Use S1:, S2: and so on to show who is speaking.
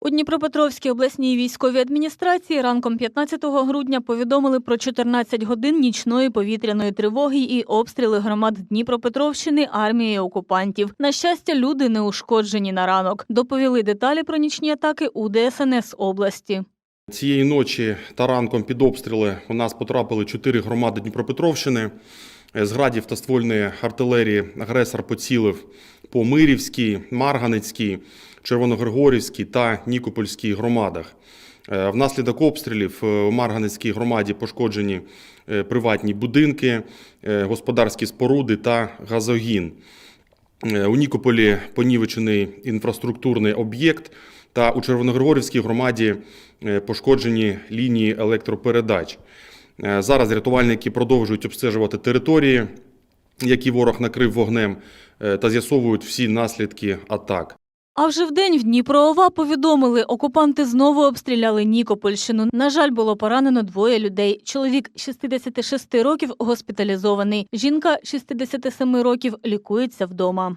S1: У Дніпропетровській обласній військовій адміністрації ранком 15 грудня повідомили про 14 годин нічної повітряної тривоги і обстріли громад Дніпропетровщини армією окупантів. На щастя, люди не ушкоджені на ранок. Доповіли деталі про нічні атаки у ДСНС області.
S2: Цієї ночі та ранком під обстріли у нас потрапили чотири громади Дніпропетровщини. З градів та ствольної артилерії агресор поцілив по Мирівській, Марганецькій, Червоногригорівській та Нікопольській громадах. Е, Внаслідок обстрілів е, у Марганецькій громаді пошкоджені е, приватні будинки, господарські споруди та газогін. У Нікополі понівечений інфраструктурний об'єкт, та у Червоногригорівській громаді пошкоджені лінії електропередач. Зараз рятувальники продовжують обстежувати території, які ворог накрив вогнем, е, та з'ясовують всі наслідки атак.
S1: А вже в день в Дніпро-ОВА повідомили, окупанти знову обстріляли Нікопольщину. На жаль, було поранено двоє людей. Чоловік 66 років госпіталізований. Жінка 67 років лікується вдома.